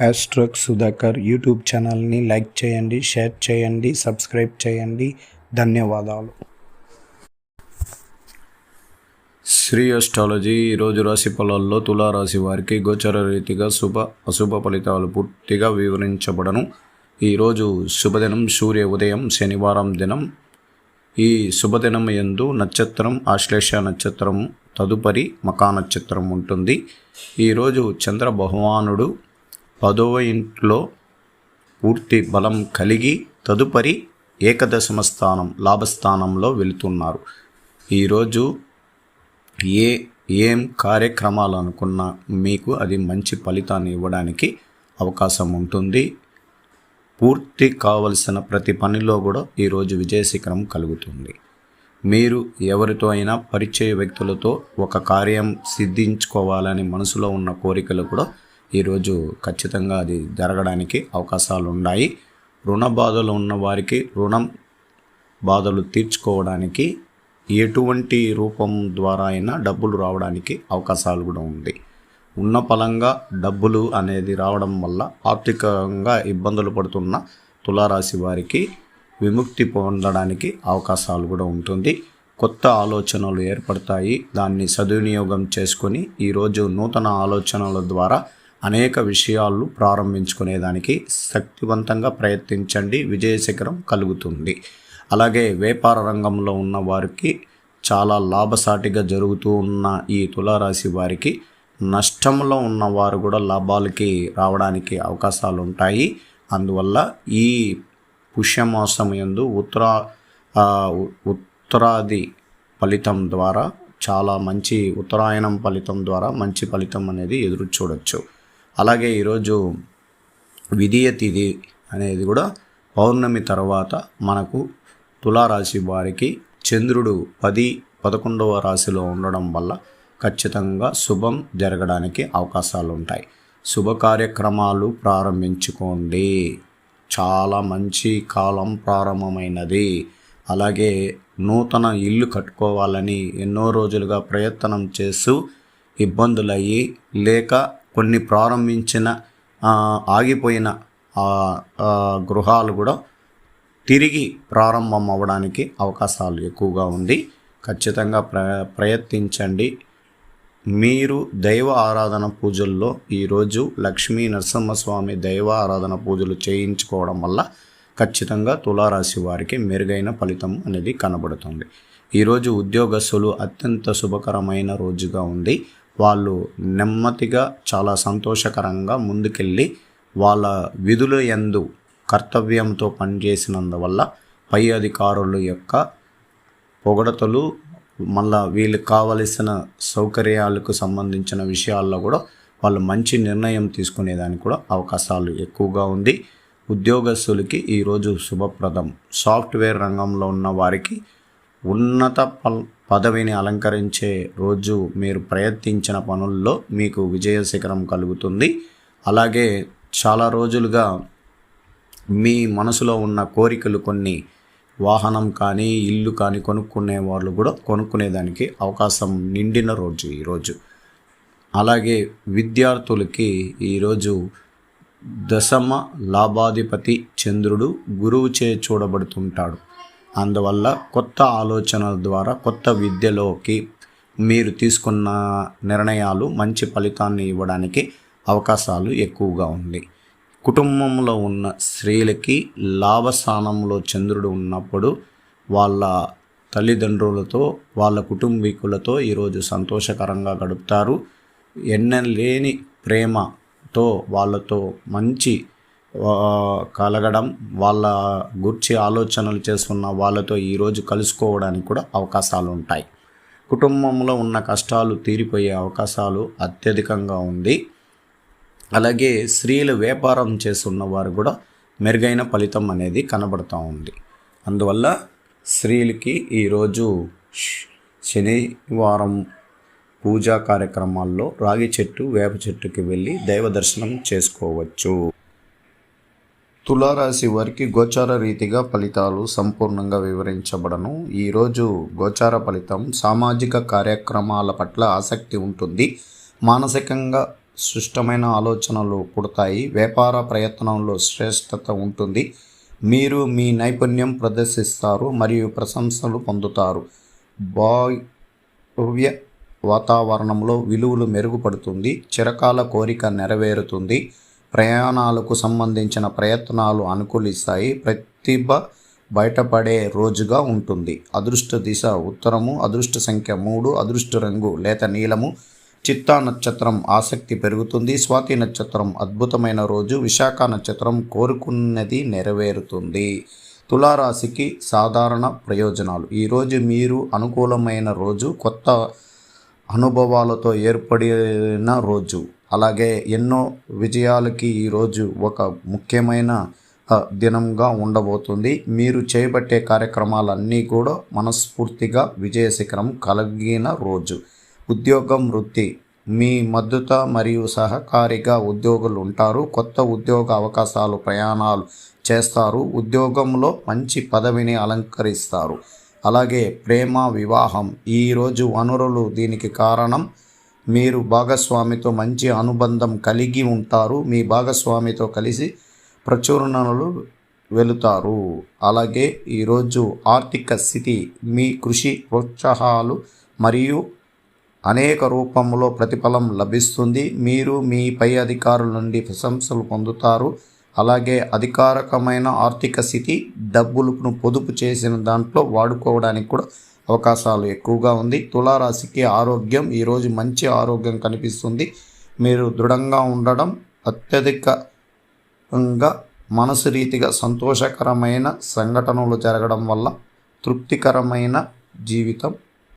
యాస్ట్రక్ Sudhakar YouTube ఛానల్ని like చేయండి share చేయండి సబ్స్క్రైబ్ చేయండి. ధన్యవాదాలు. శ్రీ అస్ట్రాలజీ ఈరోజు రాశి ఫలాల్లో తులారాశి వారికి గోచర రీతిగా శుభ అశుభ ఫలితాలు పూర్తిగా వివరించబడను. ఈరోజు శుభదినం సూర్య ఉదయం శనివారం దినం. ఈ శుభదినం ఎందు నక్షత్రం ఆశ్లేష నక్షత్రం తదుపరి మకా నక్షత్రం ఉంటుంది. ఈరోజు చంద్ర భగవానుడు పదవ ఇంట్లో పూర్తి బలం కలిగి తదుపరి ఏకదశమ స్థానం లాభస్థానంలో వెళుతున్నారు. ఈరోజు ఏ ఏం కార్యక్రమాలు అనుకున్నా మీకు అది మంచి ఫలితాన్ని ఇవ్వడానికి అవకాశం ఉంటుంది. పూర్తి కావలసిన ప్రతి పనిలో కూడా ఈరోజు విజయశిఖరం కలుగుతుంది. మీరు ఎవరితో అయినా పరిచయ వ్యక్తులతో ఒక కార్యం సిద్ధించుకోవాలని మనసులో ఉన్న కోరికలు కూడా ఈరోజు ఖచ్చితంగా అది జరగడానికి అవకాశాలు ఉన్నాయి రుణ బాధలు ఉన్న వారికి రుణం బాధలు తీర్చుకోవడానికి ఎటువంటి రూపం ద్వారా అయినా డబ్బులు రావడానికి అవకాశాలు కూడా ఉంది. ఉన్న పలంగా డబ్బులు అనేది రావడం వల్ల ఆర్థికంగా ఇబ్బందులు పడుతున్న తులారాశి వారికి విముక్తి పొందడానికి అవకాశాలు కూడా ఉంటుంది. కొత్త ఆలోచనలు ఏర్పడతాయి. దాన్ని సద్వినియోగం చేసుకొని ఈరోజు నూతన ఆలోచనల ద్వారా అనేక విషయాలు ప్రారంభించుకునేదానికి శక్తివంతంగా ప్రయత్నించండి విజయశిఖరం కలుగుతుంది. అలాగే వ్యాపార రంగంలో ఉన్న వారికి చాలా లాభసాటిగా జరుగుతూ ఉన్న ఈ తులారాశి వారికి నష్టంలో ఉన్నవారు కూడా లాభాలకి రావడానికి అవకాశాలు ఉంటాయి. అందువల్ల ఈ పుష్యమాసం యందు ఉత్తర ఉత్తరాది ఫలితం ద్వారా చాలా మంచి ఉత్తరాయణం ఫలితం ద్వారా మంచి ఫలితం అనేది ఎదురు చూడొచ్చు అలాగే ఈరోజు విధియ తిథి అనేది కూడా పౌర్ణమి తర్వాత మనకు తులారాశి వారికి చంద్రుడు పది పదకొండవ రాశిలో ఉండడం వల్ల ఖచ్చితంగా శుభం జరగడానికి అవకాశాలు ఉంటాయి. శుభ కార్యక్రమాలు ప్రారంభించుకోండి. చాలా మంచి కాలం ప్రారంభమైనది. అలాగే నూతన ఇల్లు కట్టుకోవాలని ఎన్నో రోజులుగా ప్రయత్నం చేస్తూ ఇబ్బందులయ్యి లేక కొన్ని ప్రారంభించిన ఆగిపోయిన గృహాలు కూడా తిరిగి ప్రారంభం అవ్వడానికి అవకాశాలు ఎక్కువగా ఉంది. ఖచ్చితంగా ప్ర ప్రయత్నించండి. మీరు దైవ ఆరాధన పూజల్లో ఈరోజు లక్ష్మీ నరసింహస్వామి దైవ ఆరాధన పూజలు చేయించుకోవడం వల్ల ఖచ్చితంగా తులారాశి వారికి మెరుగైన ఫలితం అనేది కనబడుతుంది. ఈరోజు ఉద్యోగస్తులు అత్యంత శుభకరమైన రోజుగా ఉంది. వాళ్ళు నెమ్మదిగా చాలా సంతోషకరంగా ముందుకెళ్ళి వాళ్ళ విధుల ఎందు కర్తవ్యంతో పనిచేసినందువల్ల పై అధికారుల యొక్క పొగడతలు మళ్ళా వీళ్ళకి కావలసిన సౌకర్యాలకు సంబంధించిన విషయాల్లో కూడా వాళ్ళు మంచి నిర్ణయం తీసుకునేదానికి కూడా అవకాశాలు ఎక్కువగా ఉంది. ఉద్యోగస్తులకి ఈరోజు శుభప్రదం. సాఫ్ట్వేర్ రంగంలో ఉన్న వారికి ఉన్నత పల్ పదవిని అలంకరించే రోజు మీరు ప్రయత్నించిన పనుల్లో మీకు విజయ శిఖరం కలుగుతుంది. అలాగే చాలా రోజులుగా మీ మనసులో ఉన్న కోరికలు కొన్ని వాహనం కానీ ఇల్లు కానీ కొనుక్కునే వాళ్ళు కూడా కొనుక్కునేదానికి అవకాశం నిండిన రోజు ఈరోజు అలాగే విద్యార్థులకి ఈరోజు దశమ లాభాధిపతి చంద్రుడు గురువుచే చూడబడుతుంటాడు. అందువల్ల కొత్త ఆలోచనల ద్వారా కొత్త విద్యలోకి మీరు తీసుకున్న నిర్ణయాలు మంచి ఫలితాన్ని ఇవ్వడానికి అవకాశాలు ఎక్కువగా ఉంది. కుటుంబంలో ఉన్న స్త్రీలకి లాభస్థానంలో చంద్రుడు ఉన్నప్పుడు వాళ్ళ తల్లిదండ్రులతో వాళ్ళ కుటుంబీకులతో ఈరోజు సంతోషకరంగా గడుపుతారు. ఎన్నలేని ప్రేమతో వాళ్ళతో మంచి కలగడం వాళ్ళ గురించి ఆలోచనలు చేస్తున్న వాళ్ళతో ఈరోజు కలుసుకోవడానికి కూడా అవకాశాలు ఉంటాయి. కుటుంబంలో ఉన్న కష్టాలు తీరిపోయే అవకాశాలు అత్యధికంగా ఉంది. అలాగే స్త్రీలు వ్యాపారం చేస్తున్న వారు కూడా మెరుగైన ఫలితం అనేది కనబడుతూ ఉంది. అందువల్ల స్త్రీలకి ఈరోజు శనివారం పూజా కార్యక్రమాల్లో రాగి చెట్టు వేప చెట్టుకి వెళ్ళి దైవ దర్శనం చేసుకోవచ్చు. తులారాశి వారికి గోచార రీతిగా ఫలితాలు సంపూర్ణంగా వివరించబడను. ఈరోజు గోచార ఫలితం సామాజిక కార్యక్రమాల పట్ల ఆసక్తి ఉంటుంది. మానసికంగా సుష్టమైన ఆలోచనలు పుడతాయి. వ్యాపార ప్రయత్నంలో శ్రేష్టత ఉంటుంది. మీరు మీ నైపుణ్యం ప్రదర్శిస్తారు మరియు ప్రశంసలు పొందుతారు. భవ్య వాతావరణంలో విలువలు మెరుగుపడుతుంది. చిరకాల కోరిక నెరవేరుతుంది. ప్రయాణాలకు సంబంధించిన ప్రయత్నాలు అనుకూలిస్తాయి. ప్రతిభ బయటపడే రోజుగా ఉంటుంది. అదృష్ట దిశ ఉత్తరము అదృష్ట సంఖ్య మూడు అదృష్ట రంగు లేత నీలము చిత్తా నక్షత్రం ఆసక్తి పెరుగుతుంది. స్వాతి నక్షత్రం అద్భుతమైన రోజు విశాఖ నక్షత్రం కోరుకున్నది నెరవేరుతుంది. తులారాశికి సాధారణ ప్రయోజనాలు. ఈరోజు మీరు అనుకూలమైన రోజు కొత్త అనుభవాలతో ఏర్పడిన రోజు. అలాగే ఎన్నో విజయాలకి ఈరోజు ఒక ముఖ్యమైన దినంగా ఉండబోతుంది. మీరు చేపట్టే కార్యక్రమాలన్నీ కూడా మనస్ఫూర్తిగా విజయ శిఖరం కలిగిన రోజు. ఉద్యోగం వృత్తి. మీ మద్దతు మరియు సహకారిగా ఉద్యోగులు ఉంటారు. కొత్త ఉద్యోగ అవకాశాలు ప్రయాణాలు చేస్తారు. ఉద్యోగంలో మంచి పదవిని అలంకరిస్తారు. అలాగే ప్రేమ వివాహం ఈరోజు వనరులు దీనికి కారణం. మీరు భాగస్వామితో మంచి అనుబంధం కలిగి ఉంటారు. మీ భాగస్వామితో కలిసి ప్రచురణలు వెళుతారు. అలాగే ఈరోజు ఆర్థిక స్థితి మీ కృషి ప్రోత్సాహాలు మరియు అనేక రూపంలో ప్రతిఫలం లభిస్తుంది. మీరు మీ పై అధికారుల నుండి ప్రశంసలు పొందుతారు. అలాగే అధికారకమైన ఆర్థిక స్థితి డబ్బులను పొదుపు చేసిన దాంట్లో వాడుకోవడానికి కూడా అవకాశాలు ఎక్కువగా ఉంది. తులారాశికి ఆరోగ్యం ఈరోజు మంచి ఆరోగ్యం కనిపిస్తుంది. మీరు దృఢంగా ఉండడం అత్యధికంగా మనసు రీతిగా సంతోషకరమైన సంఘటనలు జరగడం వల్ల తృప్తికరమైన జీవితం